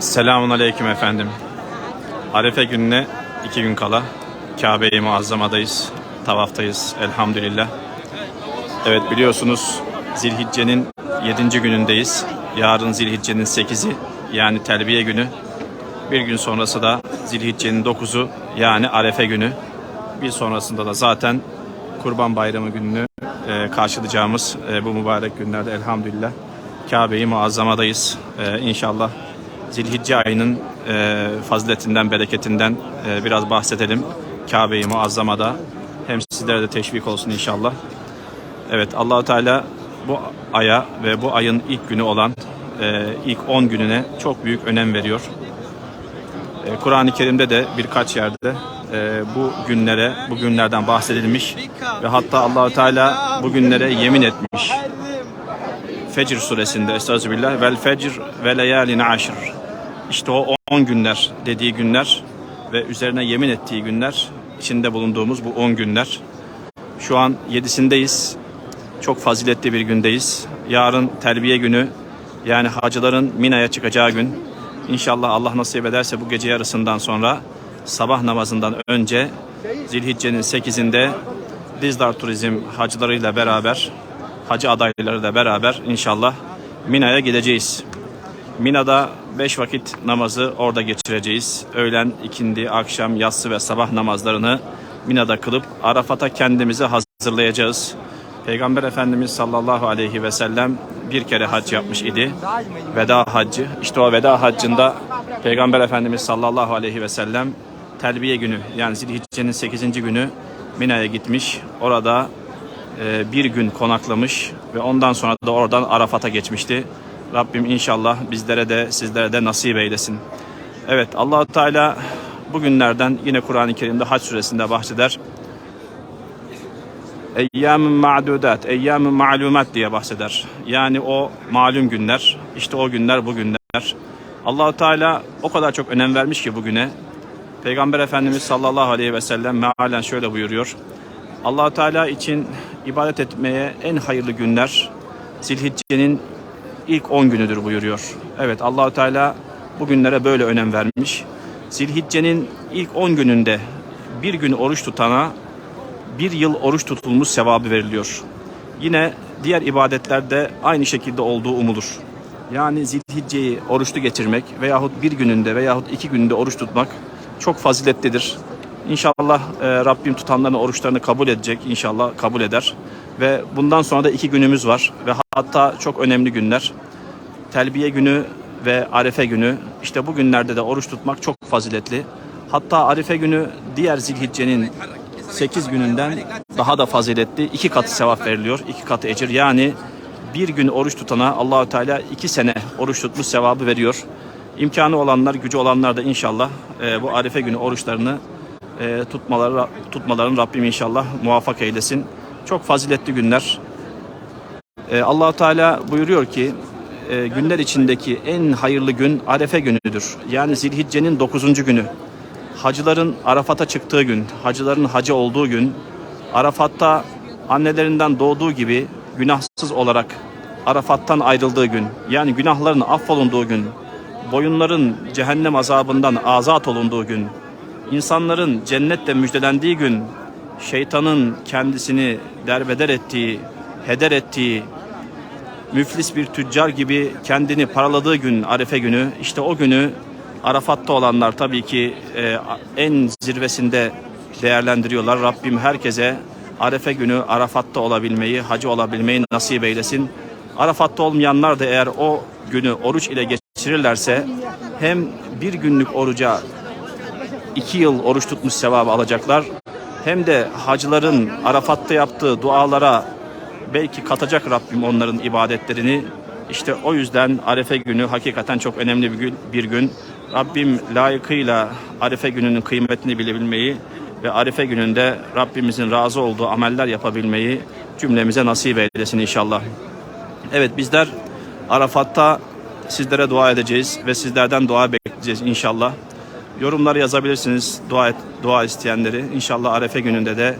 Selamun Aleyküm efendim. Arefe gününe iki gün kala Kabe-i Muazzama'dayız. Tavaftayız elhamdülillah. Evet biliyorsunuz Zilhicce'nin 7. günündeyiz. Yarın Zilhicce'nin 8'i yani Telbiye günü. Bir gün sonrası da Zilhicce'nin 9'u yani Arefe günü. Bir sonrasında da zaten Kurban Bayramı gününü e, karşılayacağımız e, bu mübarek günlerde elhamdülillah Kabe-i Muazzama'dayız. E, inşallah Zilhicce ayının e, faziletinden, bereketinden e, biraz bahsedelim. Kabe-i Muazzama'da hem sizlere de teşvik olsun inşallah. Evet Allahu Teala bu aya ve bu ayın ilk günü olan e, ilk 10 gününe çok büyük önem veriyor. E, Kur'an-ı Kerim'de de birkaç yerde e, bu günlere, bu günlerden bahsedilmiş ve hatta Allahu Teala bu günlere yemin etmiş. Fecr suresinde Estağfirullah vel fecr ve leyalin aşr. İşte o 10 günler dediği günler ve üzerine yemin ettiği günler içinde bulunduğumuz bu 10 günler. Şu an 7'sindeyiz. Çok faziletli bir gündeyiz. Yarın terbiye günü yani hacıların Mina'ya çıkacağı gün. İnşallah Allah nasip ederse bu gece yarısından sonra sabah namazından önce Zilhicce'nin 8'inde Dizdar Turizm hacılarıyla beraber hacı adaylarıyla beraber inşallah Mina'ya gideceğiz. Mina'da 5 vakit namazı orada geçireceğiz. Öğlen, ikindi, akşam, yatsı ve sabah namazlarını Mina'da kılıp Arafat'a kendimizi hazırlayacağız. Peygamber Efendimiz sallallahu aleyhi ve sellem bir kere hac yapmış idi. Veda haccı. İşte o veda haccında Peygamber Efendimiz sallallahu aleyhi ve sellem telbiye günü yani Zilhicce'nin 8. günü Mina'ya gitmiş. Orada bir gün konaklamış ve ondan sonra da oradan Arafat'a geçmişti. Rabbim inşallah bizlere de sizlere de nasip eylesin. Evet Allahu Teala bugünlerden yine Kur'an-ı Kerim'de Hac suresinde bahseder. Eyyâmün ma'dudat, eyyâmün ma'lumat diye bahseder. Yani o malum günler, işte o günler bu günler. Allahu Teala o kadar çok önem vermiş ki bugüne. Peygamber Efendimiz sallallahu aleyhi ve sellem mealen şöyle buyuruyor. allah Teala için ibadet etmeye en hayırlı günler Zilhicce'nin ilk 10 günüdür buyuruyor. Evet Allahu Teala bu günlere böyle önem vermiş. Zilhicce'nin ilk 10 gününde bir gün oruç tutana bir yıl oruç tutulmuş sevabı veriliyor. Yine diğer ibadetlerde aynı şekilde olduğu umulur. Yani Zilhicce'yi oruçlu geçirmek veyahut bir gününde veyahut iki gününde oruç tutmak çok faziletlidir. İnşallah e, Rabbim tutanların oruçlarını kabul edecek. İnşallah kabul eder. Ve bundan sonra da iki günümüz var. Ve hatta çok önemli günler. Telbiye günü ve Arefe günü. İşte bu günlerde de oruç tutmak çok faziletli. Hatta Arefe günü diğer Zilhicce'nin 8 gününden daha da faziletli. iki katı sevap veriliyor. iki katı ecir. Yani bir gün oruç tutana Allahü Teala iki sene oruç tutmuş sevabı veriyor. İmkanı olanlar, gücü olanlar da inşallah e, bu Arife günü oruçlarını e, tutmaları tutmalarını Rabbim inşallah muvaffak eylesin. Çok faziletli günler. E, Allahu Teala buyuruyor ki e, günler içindeki en hayırlı gün Arefe günüdür. Yani Zilhicce'nin 9. günü. Hacıların Arafat'a çıktığı gün, hacıların hacı olduğu gün, Arafat'ta annelerinden doğduğu gibi günahsız olarak Arafat'tan ayrıldığı gün, yani günahların affolunduğu gün, boyunların cehennem azabından azat olunduğu gün, insanların cennetle müjdelendiği gün, şeytanın kendisini derbeder ettiği, heder ettiği, müflis bir tüccar gibi kendini paraladığı gün Arefe günü, işte o günü Arafat'ta olanlar tabii ki e, en zirvesinde değerlendiriyorlar. Rabbim herkese Arefe günü Arafat'ta olabilmeyi, hacı olabilmeyi nasip eylesin. Arafat'ta olmayanlar da eğer o günü oruç ile geçirirlerse hem bir günlük oruca iki yıl oruç tutmuş sevabı alacaklar hem de hacıların Arafat'ta yaptığı dualara belki katacak Rabbim onların ibadetlerini. İşte o yüzden Arefe günü hakikaten çok önemli bir gün. Bir gün. Rabbim layıkıyla Arefe gününün kıymetini bilebilmeyi ve Arefe gününde Rabbimizin razı olduğu ameller yapabilmeyi cümlemize nasip eylesin inşallah. Evet bizler Arafat'ta sizlere dua edeceğiz ve sizlerden dua bekleyeceğiz inşallah. Yorumları yazabilirsiniz dua et, dua isteyenleri. İnşallah Arefe gününde de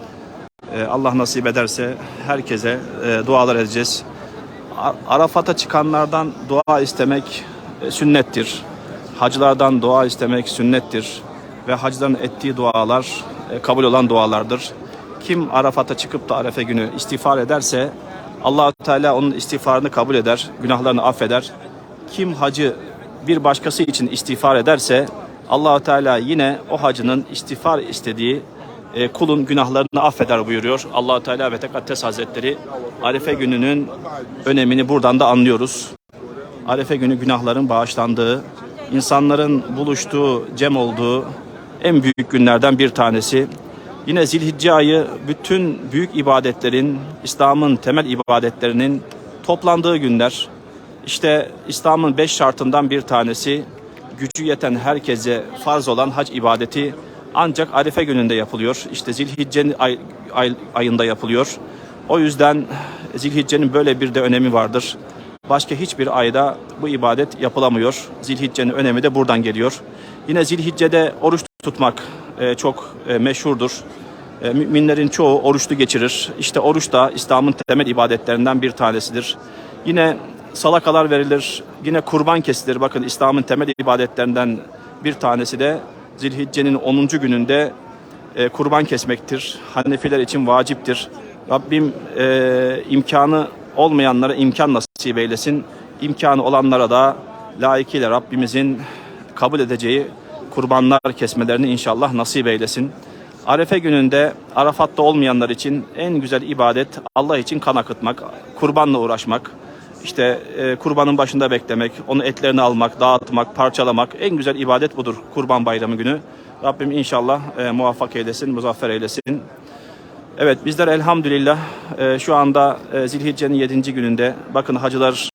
e, Allah nasip ederse herkese e, dualar edeceğiz. Arafat'a çıkanlardan dua istemek e, sünnettir. Hacılardan dua istemek sünnettir. Ve hacıların ettiği dualar e, kabul olan dualardır. Kim Arafat'a çıkıp da Arefe günü istiğfar ederse allah Teala onun istiğfarını kabul eder, günahlarını affeder. Kim hacı bir başkası için istiğfar ederse allah Teala yine o hacının istiğfar istediği e, kulun günahlarını affeder buyuruyor. allah Teala ve Tekaddes Hazretleri Arefe gününün önemini buradan da anlıyoruz. Arefe günü günahların bağışlandığı, insanların buluştuğu, cem olduğu en büyük günlerden bir tanesi. Yine Zilhicce ayı bütün büyük ibadetlerin, İslam'ın temel ibadetlerinin toplandığı günler. İşte İslam'ın beş şartından bir tanesi gücü yeten herkese farz olan hac ibadeti ancak Arife gününde yapılıyor. İşte Zilhicce'nin ay, ay- ayında yapılıyor. O yüzden Zilhicce'nin böyle bir de önemi vardır. Başka hiçbir ayda bu ibadet yapılamıyor. Zilhicce'nin önemi de buradan geliyor. Yine Zilhicce'de oruç tutmak e, çok e, meşhurdur. E, müminlerin çoğu oruçlu geçirir. İşte oruç da İslam'ın temel ibadetlerinden bir tanesidir. Yine salakalar verilir. Yine kurban kesilir. Bakın İslam'ın temel ibadetlerinden bir tanesi de Zilhicce'nin 10. gününde e, kurban kesmektir. Hanefiler için vaciptir. Rabbim e, imkanı olmayanlara imkan nasip eylesin. İmkanı olanlara da layıkıyla Rabbimizin kabul edeceği kurbanlar kesmelerini inşallah nasip eylesin. Arefe gününde Arafat'ta olmayanlar için en güzel ibadet Allah için kan akıtmak, kurbanla uğraşmak. İşte e, kurbanın başında beklemek, onun etlerini almak, dağıtmak, parçalamak en güzel ibadet budur Kurban Bayramı günü. Rabbim inşallah e, muvaffak eylesin, muzaffer eylesin. Evet bizler elhamdülillah e, şu anda e, Zilhicce'nin 7. gününde bakın hacılar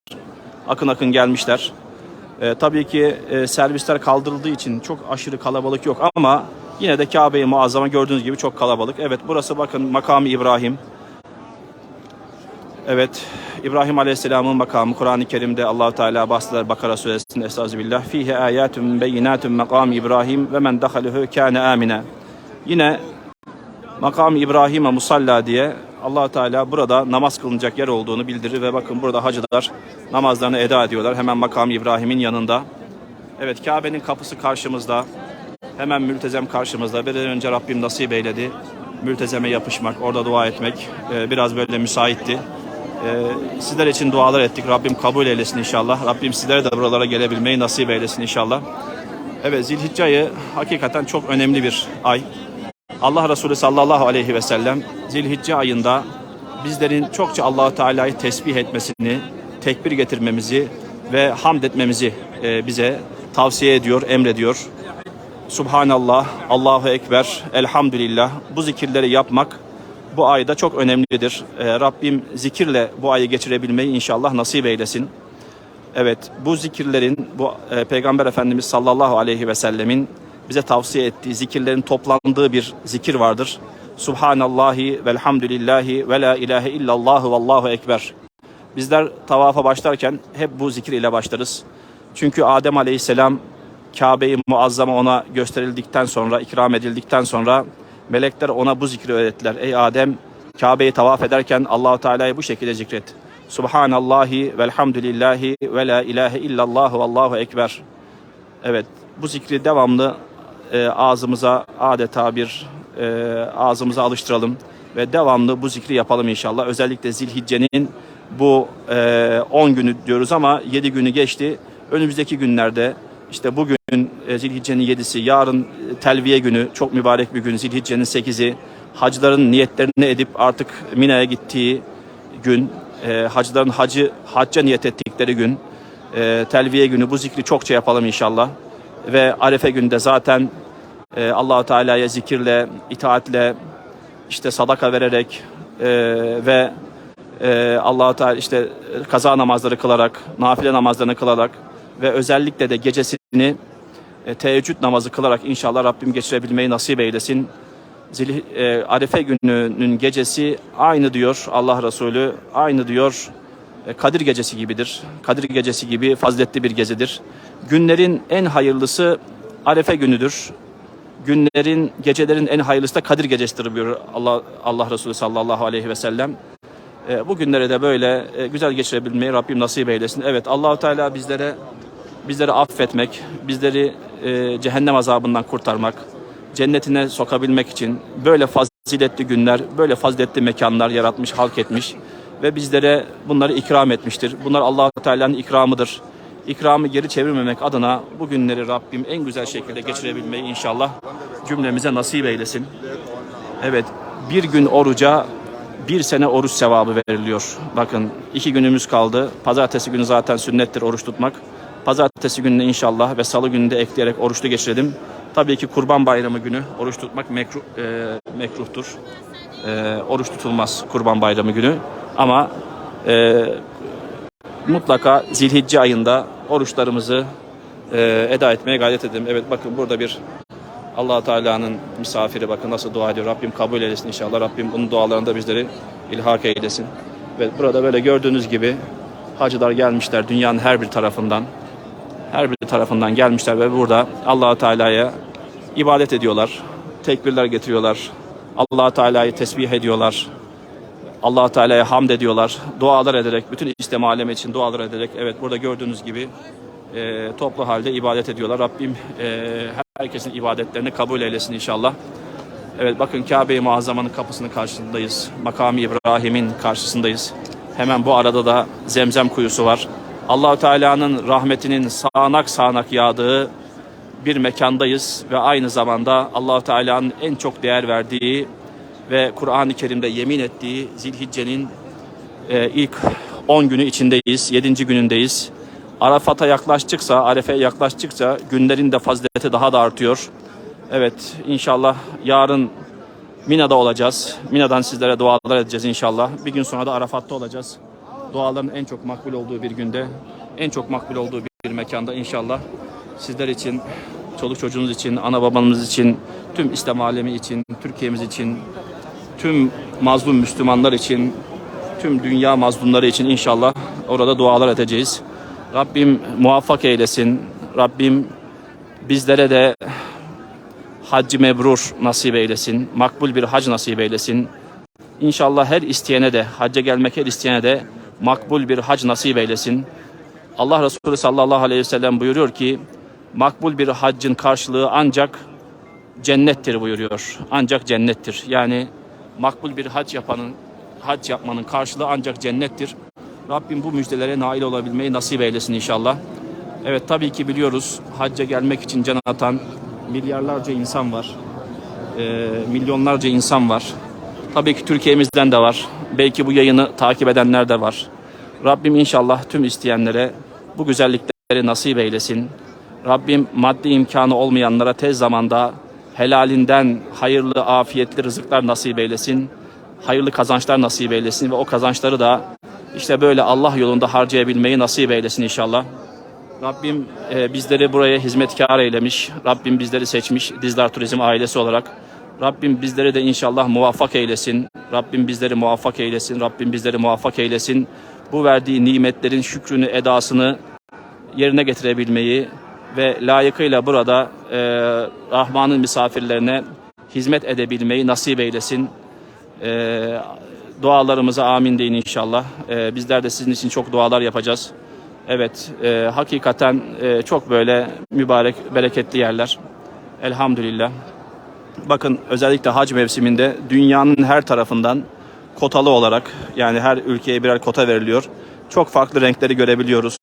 akın akın gelmişler. E, tabii ki e, servisler kaldırıldığı için çok aşırı kalabalık yok ama yine de Kabe-i Muazzama gördüğünüz gibi çok kalabalık. Evet burası bakın makamı İbrahim. Evet İbrahim Aleyhisselam'ın makamı Kur'an-ı Kerim'de Allahu Teala bahseder Bakara suresinde Estağfirullah. Fihi ayatun beyinatun makam İbrahim ve men dahalehu kâne amina. Yine makam İbrahim'e musalla diye allah Teala burada namaz kılınacak yer olduğunu bildirir ve bakın burada hacılar namazlarını eda ediyorlar. Hemen makam İbrahim'in yanında. Evet Kabe'nin kapısı karşımızda. Hemen mültezem karşımızda. Bir önce Rabbim nasip eyledi. Mültezeme yapışmak, orada dua etmek e, biraz böyle müsaitti. E, sizler için dualar ettik. Rabbim kabul eylesin inşallah. Rabbim sizlere de buralara gelebilmeyi nasip eylesin inşallah. Evet Zilhicce ayı hakikaten çok önemli bir ay. Allah Resulü sallallahu aleyhi ve sellem Zilhicce ayında bizlerin çokça Allahu Teala'yı tesbih etmesini, tekbir getirmemizi ve hamd etmemizi e, bize tavsiye ediyor, emrediyor. Subhanallah, Allahu Ekber, Elhamdülillah bu zikirleri yapmak bu ayda çok önemlidir. E, Rabbim zikirle bu ayı geçirebilmeyi inşallah nasip eylesin. Evet bu zikirlerin bu e, Peygamber Efendimiz sallallahu aleyhi ve sellemin bize tavsiye ettiği zikirlerin toplandığı bir zikir vardır. Subhanallahi velhamdülillahi ve la ilahe illallah vallahu ekber. Bizler tavafa başlarken hep bu zikir ile başlarız. Çünkü Adem aleyhisselam Kabe'yi muazzama ona gösterildikten sonra, ikram edildikten sonra melekler ona bu zikri öğrettiler. Ey Adem Kabe'yi tavaf ederken Allahu Teala'yı bu şekilde zikret. Subhanallahi velhamdülillahi ve la ilahe illallah vallahu ekber. Evet bu zikri devamlı e, ağzımıza adeta bir e, ağzımıza alıştıralım ve devamlı bu zikri yapalım inşallah. Özellikle Zilhicce'nin bu e, 10 günü diyoruz ama 7 günü geçti. Önümüzdeki günlerde işte bugün e, Zilhicce'nin 7'si, yarın e, Telviye günü çok mübarek bir gün Zilhicce'nin 8'i. Hacıların niyetlerini edip artık Mina'ya gittiği gün, e, hacıların hacı hacca niyet ettikleri gün, e, Telviye günü bu zikri çokça yapalım inşallah. Ve Arefe günde zaten e, Allahu Teala'ya zikirle, itaatle, işte sadaka vererek e, ve e, Allahu Teala işte kaza namazları kılarak, nafile namazlarını kılarak ve özellikle de gecesini e, teheccüd namazı kılarak inşallah Rabbim geçirebilmeyi nasip eylesin. Zil, e, Arife gününün gecesi aynı diyor Allah Resulü, aynı diyor e, Kadir gecesi gibidir. Kadir gecesi gibi faziletli bir gecedir. Günlerin en hayırlısı Arefe günüdür. Günlerin, gecelerin en hayırlısı da Kadir gecesidir buyuruyor Allah, Allah Resulü sallallahu aleyhi ve sellem. E, bu günleri de böyle e, güzel geçirebilmeyi Rabbim nasip eylesin. Evet Allahu Teala bizlere bizleri affetmek, bizleri e, cehennem azabından kurtarmak, cennetine sokabilmek için böyle faziletli günler, böyle faziletli mekanlar yaratmış, halk etmiş ve bizlere bunları ikram etmiştir. Bunlar Allahu Teala'nın ikramıdır. İkramı geri çevirmemek adına bu günleri Rabbim en güzel şekilde geçirebilmeyi inşallah cümlemize nasip eylesin. Evet, bir gün oruca bir sene oruç sevabı veriliyor. Bakın iki günümüz kaldı. Pazartesi günü zaten sünnettir oruç tutmak. Pazartesi gününe inşallah ve salı günü de ekleyerek oruçlu geçirelim. Tabii ki kurban bayramı günü oruç tutmak mekruh, e, mekruhtur. E, oruç tutulmaz kurban bayramı günü. Ama e, mutlaka zilhicce ayında oruçlarımızı e, eda etmeye gayret edelim. Evet bakın burada bir allah Teala'nın misafiri bakın nasıl dua ediyor. Rabbim kabul eylesin inşallah. Rabbim bunun dualarında bizleri ilhak eylesin. Ve burada böyle gördüğünüz gibi hacılar gelmişler dünyanın her bir tarafından. Tarafından gelmişler ve burada allah Teala'ya ibadet ediyorlar. Tekbirler getiriyorlar. allah Teala'yı tesbih ediyorlar. allah Teala'ya hamd ediyorlar. Dualar ederek, bütün İslam alemi için dualar ederek, evet burada gördüğünüz gibi e, toplu halde ibadet ediyorlar. Rabbim e, herkesin ibadetlerini kabul eylesin inşallah. Evet bakın Kabe-i Muazzama'nın kapısının karşısındayız. Makam-ı İbrahim'in karşısındayız. Hemen bu arada da Zemzem kuyusu var. Allahu Teala'nın rahmetinin sağanak sağanak yağdığı bir mekandayız ve aynı zamanda Allahu Teala'nın en çok değer verdiği ve Kur'an-ı Kerim'de yemin ettiği Zilhicce'nin e, ilk 10 günü içindeyiz, 7. günündeyiz. Arafat'a yaklaştıkça, Arefe'ye yaklaştıkça günlerin de fazileti daha da artıyor. Evet inşallah yarın Mina'da olacağız. Mina'dan sizlere dualar edeceğiz inşallah. Bir gün sonra da Arafat'ta olacağız. Duaların en çok makbul olduğu bir günde, en çok makbul olduğu bir mekanda inşallah sizler için, çoluk çocuğunuz için, ana babanız için, tüm İslam alemi için, Türkiye'miz için, tüm mazlum Müslümanlar için, tüm dünya mazlumları için inşallah orada dualar edeceğiz. Rabbim muvaffak eylesin. Rabbim bizlere de haccı mebrur nasip eylesin. Makbul bir hac nasip eylesin. İnşallah her isteyene de, hacca gelmek her isteyene de makbul bir hac nasip eylesin. Allah Resulü sallallahu aleyhi ve sellem buyuruyor ki, makbul bir haccın karşılığı ancak cennettir buyuruyor. Ancak cennettir. Yani makbul bir hac yapanın, hac yapmanın karşılığı ancak cennettir. Rabbim bu müjdelere nail olabilmeyi nasip eylesin inşallah. Evet tabii ki biliyoruz hacca gelmek için can atan milyarlarca insan var. Ee, milyonlarca insan var. Tabii ki Türkiye'mizden de var. Belki bu yayını takip edenler de var. Rabbim inşallah tüm isteyenlere bu güzellikleri nasip eylesin. Rabbim maddi imkanı olmayanlara tez zamanda helalinden hayırlı, afiyetli rızıklar nasip eylesin. Hayırlı kazançlar nasip eylesin ve o kazançları da işte böyle Allah yolunda harcayabilmeyi nasip eylesin inşallah. Rabbim e, bizleri buraya hizmetkar eylemiş. Rabbim bizleri seçmiş Dizdar Turizm ailesi olarak. Rabbim bizleri de inşallah muvaffak eylesin. Rabbim bizleri muvaffak eylesin. Rabbim bizleri muvaffak eylesin. Bu verdiği nimetlerin şükrünü, edasını yerine getirebilmeyi ve layıkıyla burada e, Rahman'ın misafirlerine hizmet edebilmeyi nasip eylesin. E, dualarımıza amin deyin inşallah. E, bizler de sizin için çok dualar yapacağız. Evet, e, hakikaten e, çok böyle mübarek, bereketli yerler. Elhamdülillah. Bakın özellikle hac mevsiminde dünyanın her tarafından kotalı olarak yani her ülkeye birer kota veriliyor. Çok farklı renkleri görebiliyoruz.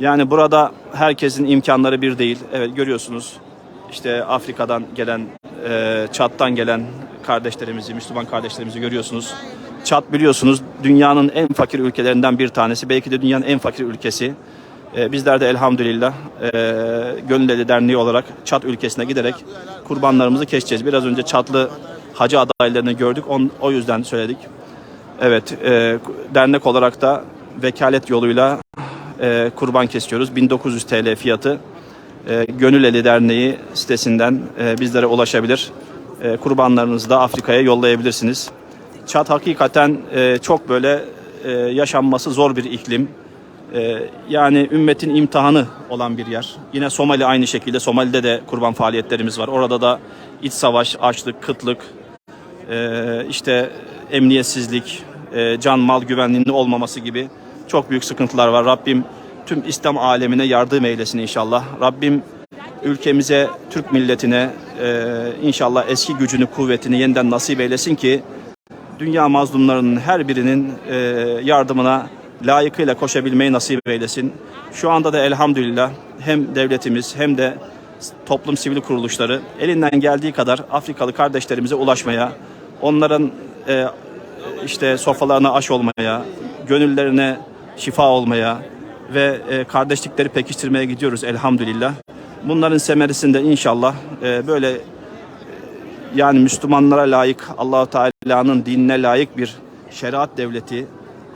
Yani burada herkesin imkanları bir değil. Evet görüyorsunuz işte Afrika'dan gelen, e, Çat'tan gelen kardeşlerimizi, Müslüman kardeşlerimizi görüyorsunuz. Çat biliyorsunuz dünyanın en fakir ülkelerinden bir tanesi. Belki de dünyanın en fakir ülkesi. E, bizler de elhamdülillah e, Gönül Eli Derneği olarak Çat ülkesine giderek kurbanlarımızı keseceğiz. Biraz önce Çatlı hacı adaylarını gördük. On, o yüzden söyledik. Evet, e, dernek olarak da vekalet yoluyla e, kurban kesiyoruz. 1900 TL fiyatı. E, Gönül Eli Derneği sitesinden e, bizlere ulaşabilir. E, kurbanlarınızı da Afrika'ya yollayabilirsiniz. Çat hakikaten e, çok böyle e, yaşanması zor bir iklim. E, yani ümmetin imtihanı olan bir yer. Yine Somali aynı şekilde. Somali'de de kurban faaliyetlerimiz var. Orada da iç savaş, açlık, kıtlık, e, işte emniyetsizlik, e, can mal güvenliğinin olmaması gibi çok büyük sıkıntılar var. Rabbim tüm İslam alemine yardım eylesin inşallah. Rabbim ülkemize, Türk milletine inşallah eski gücünü, kuvvetini yeniden nasip eylesin ki dünya mazlumlarının her birinin e, yardımına layıkıyla koşabilmeyi nasip eylesin. Şu anda da elhamdülillah hem devletimiz hem de toplum sivil kuruluşları elinden geldiği kadar Afrikalı kardeşlerimize ulaşmaya, onların e, işte sofralarına aş olmaya, gönüllerine şifa olmaya ve e, kardeşlikleri pekiştirmeye gidiyoruz elhamdülillah. Bunların semerisinde inşallah e, böyle yani Müslümanlara layık, Allahu Teala'nın dinine layık bir şeriat devleti,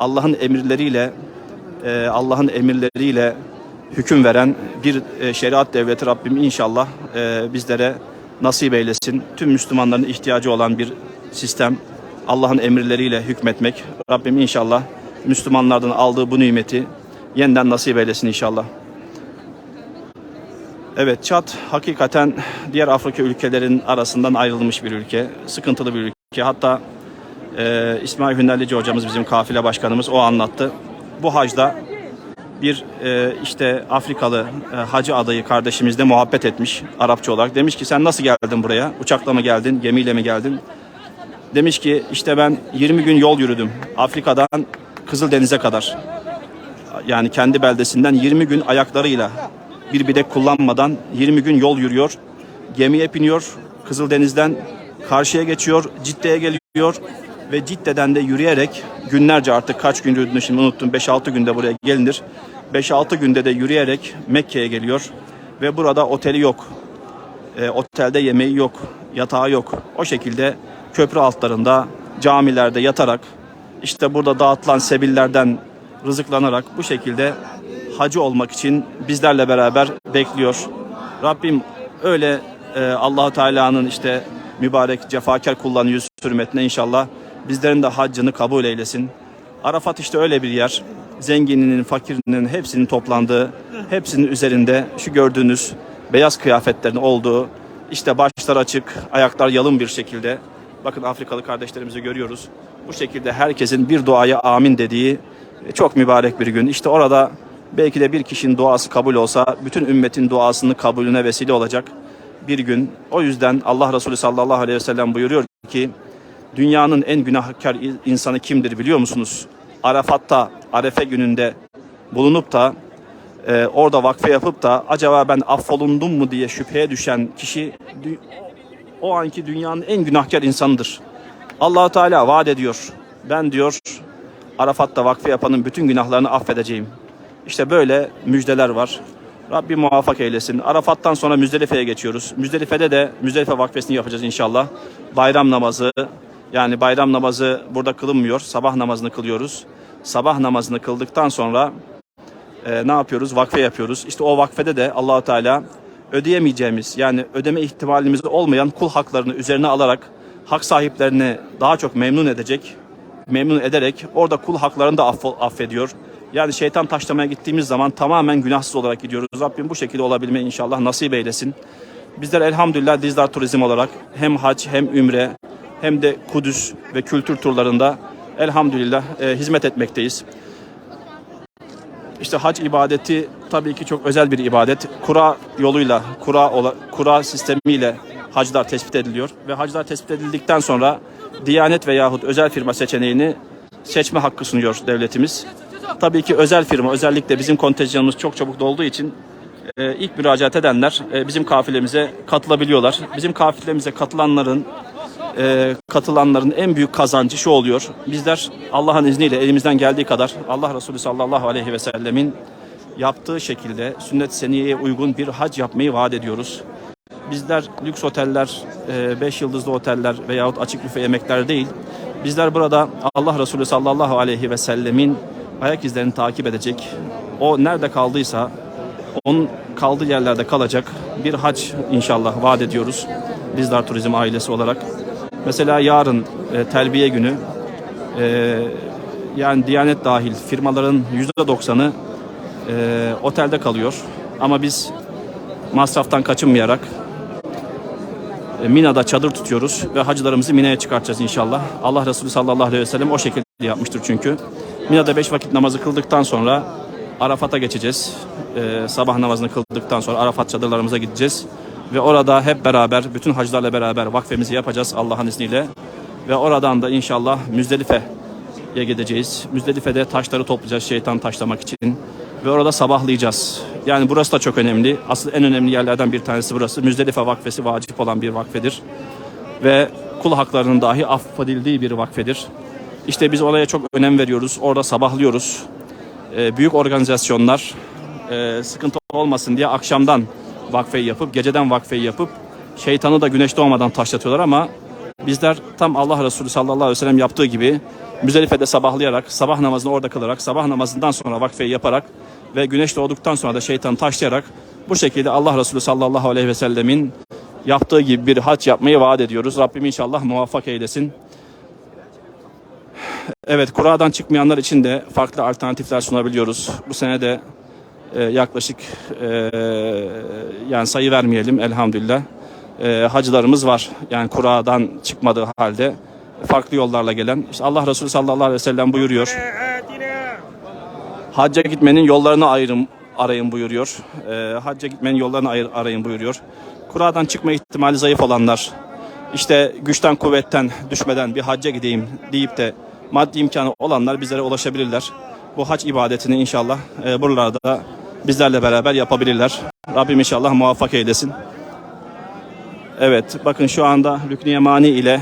Allah'ın emirleriyle e, Allah'ın emirleriyle hüküm veren bir e, şeriat devleti Rabbim inşallah e, bizlere nasip eylesin. Tüm Müslümanların ihtiyacı olan bir sistem, Allah'ın emirleriyle hükmetmek. Rabbim inşallah Müslümanlardan aldığı bu nimeti yeniden nasip eylesin inşallah. Evet Çat hakikaten diğer Afrika ülkelerin arasından ayrılmış bir ülke. Sıkıntılı bir ülke. Hatta e, İsmail Hünderlici hocamız bizim kafile başkanımız o anlattı. Bu hacda bir e, işte Afrikalı e, hacı adayı kardeşimizle muhabbet etmiş Arapça olarak. Demiş ki sen nasıl geldin buraya? Uçakla mı geldin? Gemiyle mi geldin? Demiş ki işte ben 20 gün yol yürüdüm. Afrika'dan Kızıldeniz'e kadar. Yani kendi beldesinden 20 gün ayaklarıyla bir bilek kullanmadan 20 gün yol yürüyor. Gemiye biniyor. Kızıldeniz'den karşıya geçiyor. Cidde'ye geliyor. Ve Cidde'den de yürüyerek günlerce artık kaç gün yürüdüğünü şimdi unuttum. 5-6 günde buraya gelinir. 5-6 günde de yürüyerek Mekke'ye geliyor. Ve burada oteli yok. E, otelde yemeği yok. Yatağı yok. O şekilde köprü altlarında, camilerde yatarak işte burada dağıtılan sebillerden rızıklanarak bu şekilde hacı olmak için bizlerle beraber bekliyor. Rabbim öyle e, allah Teala'nın işte mübarek cefakar kullanı yüz hürmetine inşallah bizlerin de haccını kabul eylesin. Arafat işte öyle bir yer. Zengininin, fakirinin hepsinin toplandığı, hepsinin üzerinde şu gördüğünüz beyaz kıyafetlerin olduğu, işte başlar açık, ayaklar yalın bir şekilde. Bakın Afrikalı kardeşlerimizi görüyoruz. Bu şekilde herkesin bir duaya amin dediği e, çok mübarek bir gün. İşte orada belki de bir kişinin duası kabul olsa bütün ümmetin duasının kabulüne vesile olacak bir gün. O yüzden Allah Resulü sallallahu aleyhi ve sellem buyuruyor ki dünyanın en günahkar insanı kimdir biliyor musunuz? Arafat'ta, Arefe gününde bulunup da e, orada vakfe yapıp da acaba ben affolundum mu diye şüpheye düşen kişi o anki dünyanın en günahkar insanıdır. allah Teala vaat ediyor. Ben diyor Arafat'ta vakfe yapanın bütün günahlarını affedeceğim. İşte böyle müjdeler var. Rabbim muvaffak eylesin. Arafat'tan sonra Müzdelife'ye geçiyoruz. Müzdelife'de de Müzdelife vakfesini yapacağız inşallah. Bayram namazı yani bayram namazı burada kılınmıyor. Sabah namazını kılıyoruz. Sabah namazını kıldıktan sonra e, ne yapıyoruz? Vakfe yapıyoruz. İşte o vakfede de Allahu Teala ödeyemeyeceğimiz yani ödeme ihtimalimiz olmayan kul haklarını üzerine alarak hak sahiplerini daha çok memnun edecek, memnun ederek orada kul haklarını da affo- affediyor. Yani şeytan taşlamaya gittiğimiz zaman tamamen günahsız olarak gidiyoruz. Rabbim bu şekilde olabilmeyi inşallah nasip eylesin. Bizler elhamdülillah Dizdar Turizm olarak hem hac hem ümre hem de Kudüs ve kültür turlarında elhamdülillah e, hizmet etmekteyiz. İşte hac ibadeti tabii ki çok özel bir ibadet. Kura yoluyla, kura kura sistemiyle haclar tespit ediliyor ve haclar tespit edildikten sonra Diyanet veyahut özel firma seçeneğini seçme hakkı sunuyor devletimiz. Tabii ki özel firma özellikle bizim kontenjanımız çok çabuk dolduğu için e, ilk müracaat edenler e, bizim kafilemize katılabiliyorlar. Bizim kafilemize katılanların e, katılanların en büyük kazancı şu oluyor. Bizler Allah'ın izniyle elimizden geldiği kadar Allah Resulü sallallahu aleyhi ve sellemin yaptığı şekilde sünnet seniyeye uygun bir hac yapmayı vaat ediyoruz. Bizler lüks oteller, 5 yıldızlı oteller veyahut açık büfe yemekler değil. Bizler burada Allah Resulü sallallahu aleyhi ve sellemin ayak izlerini takip edecek. O nerede kaldıysa onun kaldığı yerlerde kalacak bir hac inşallah vaat ediyoruz. Bizler Turizm ailesi olarak. Mesela yarın e, telbiye günü e, yani Diyanet dahil firmaların %90'ı e, otelde kalıyor. Ama biz masraftan kaçınmayarak e, Mina'da çadır tutuyoruz ve hacılarımızı Mina'ya çıkartacağız inşallah. Allah Resulü sallallahu aleyhi ve sellem o şekilde yapmıştır çünkü. Mina'da beş vakit namazı kıldıktan sonra Arafat'a geçeceğiz. Ee, sabah namazını kıldıktan sonra Arafat çadırlarımıza gideceğiz. Ve orada hep beraber, bütün hacılarla beraber vakfemizi yapacağız Allah'ın izniyle. Ve oradan da inşallah Müzdelife'ye gideceğiz. Müzdelife'de taşları toplayacağız şeytan taşlamak için. Ve orada sabahlayacağız. Yani burası da çok önemli. Asıl en önemli yerlerden bir tanesi burası. Müzdelife vakfesi vacip olan bir vakfedir. Ve kul haklarının dahi affedildiği bir vakfedir. İşte biz olaya çok önem veriyoruz. Orada sabahlıyoruz. Ee, büyük organizasyonlar e, sıkıntı olmasın diye akşamdan vakfeyi yapıp, geceden vakfeyi yapıp şeytanı da güneş doğmadan taşlatıyorlar ama bizler tam Allah Resulü sallallahu aleyhi ve sellem yaptığı gibi Müzdelife'de sabahlayarak, sabah namazını orada kılarak, sabah namazından sonra vakfeyi yaparak ve güneş doğduktan sonra da şeytanı taşlayarak bu şekilde Allah Resulü sallallahu aleyhi ve sellemin yaptığı gibi bir hac yapmayı vaat ediyoruz. Rabbim inşallah muvaffak eylesin. Evet, kuradan çıkmayanlar için de farklı alternatifler sunabiliyoruz. Bu sene de e, yaklaşık e, yani sayı vermeyelim elhamdülillah. E, hacılarımız var. Yani kuradan çıkmadığı halde farklı yollarla gelen. İşte Allah Resulü sallallahu aleyhi ve sellem buyuruyor. Hacca gitmenin yollarını ayırın, arayın buyuruyor. E, hacca gitmenin yollarını ayır, arayın buyuruyor. Kuradan çıkma ihtimali zayıf olanlar, işte güçten kuvvetten düşmeden bir hacca gideyim deyip de maddi imkanı olanlar bizlere ulaşabilirler. Bu hac ibadetini inşallah e, buralarda bizlerle beraber yapabilirler. Rabbim inşallah muvaffak eylesin. Evet bakın şu anda Rükniye Mani ile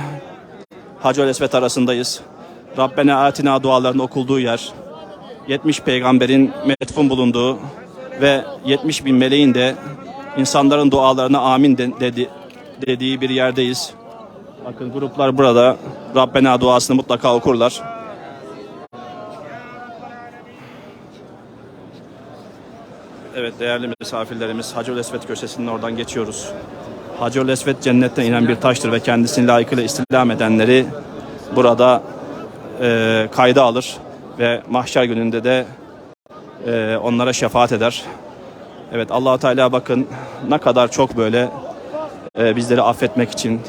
Hacı Esvet arasındayız. Rabbena atina dualarının okulduğu yer. 70 peygamberin metfun bulunduğu ve 70 bin meleğin de insanların dualarına amin de- dedi, dediği bir yerdeyiz. Bakın gruplar burada. Rabbena duasını mutlaka okurlar. Evet değerli misafirlerimiz Hacı Esvet köşesinin oradan geçiyoruz. Hacı Esvet cennetten inen bir taştır ve kendisini layıkıyla istilam edenleri burada e, kayda alır ve mahşer gününde de e, onlara şefaat eder. Evet allah Teala bakın ne kadar çok böyle e, bizleri affetmek için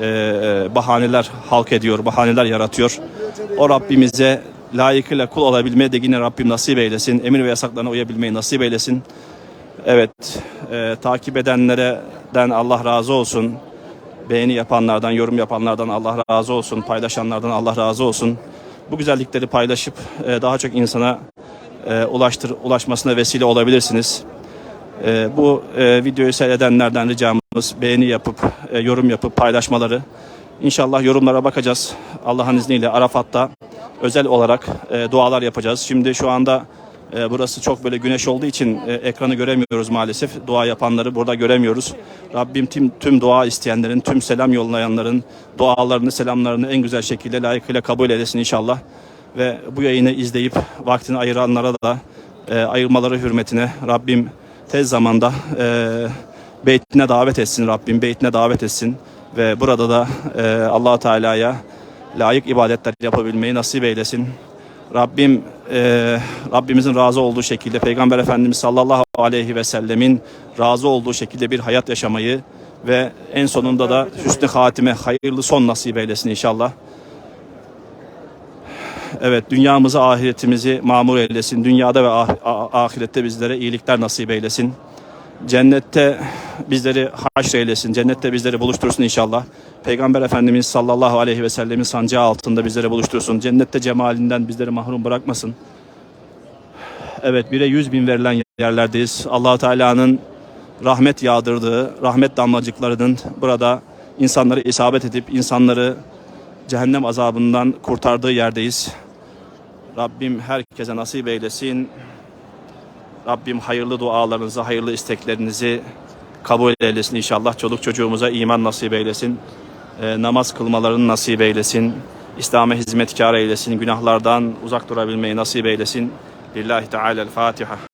e, bahaneler halk ediyor, bahaneler yaratıyor. O Rabbimize layıkıyla kul olabilmeyi de yine Rabbim nasip eylesin. Emir ve yasaklarına uyabilmeyi nasip eylesin. Evet, e, takip edenlerden Allah razı olsun. Beğeni yapanlardan, yorum yapanlardan Allah razı olsun. Paylaşanlardan Allah razı olsun. Bu güzellikleri paylaşıp e, daha çok insana e, ulaştır, ulaşmasına vesile olabilirsiniz. E, bu e, videoyu seyredenlerden ricamız beğeni yapıp, e, yorum yapıp paylaşmaları. İnşallah yorumlara bakacağız. Allah'ın izniyle Arafat'ta özel olarak e, dualar yapacağız. Şimdi şu anda e, burası çok böyle güneş olduğu için e, ekranı göremiyoruz maalesef. Dua yapanları burada göremiyoruz. Rabbim tüm, tüm dua isteyenlerin, tüm selam yollayanların dualarını, selamlarını en güzel şekilde layıkıyla kabul eylesin inşallah. Ve bu yayını izleyip vaktini ayıranlara da e, ayırmaları hürmetine Rabbim tez zamanda e, beytine davet etsin Rabbim, beytine davet etsin ve burada da e, allah Teala'ya layık ibadetler yapabilmeyi nasip eylesin. Rabbim e, Rabbimizin razı olduğu şekilde Peygamber Efendimiz sallallahu aleyhi ve sellemin razı olduğu şekilde bir hayat yaşamayı ve en sonunda da hüsnü hatime hayırlı son nasip eylesin inşallah. Evet dünyamızı ahiretimizi mamur eylesin. Dünyada ve ah- ah- ahirette bizlere iyilikler nasip eylesin. Cennette bizleri haşreylesin. Cennette bizleri buluştursun inşallah. Peygamber Efendimiz sallallahu aleyhi ve sellemin sancağı altında bizleri buluştursun. Cennette cemalinden bizleri mahrum bırakmasın. Evet bire yüz bin verilen yerlerdeyiz. allah Teala'nın rahmet yağdırdığı, rahmet damlacıklarının burada insanları isabet edip insanları cehennem azabından kurtardığı yerdeyiz. Rabbim herkese nasip eylesin. Rabbim hayırlı dualarınızı, hayırlı isteklerinizi kabul eylesin inşallah. Çoluk çocuğumuza iman nasip eylesin. Ee, namaz kılmalarını nasip eylesin. İslam'a hizmetkar eylesin. Günahlardan uzak durabilmeyi nasip eylesin. Lillahi Teala'l-Fatiha.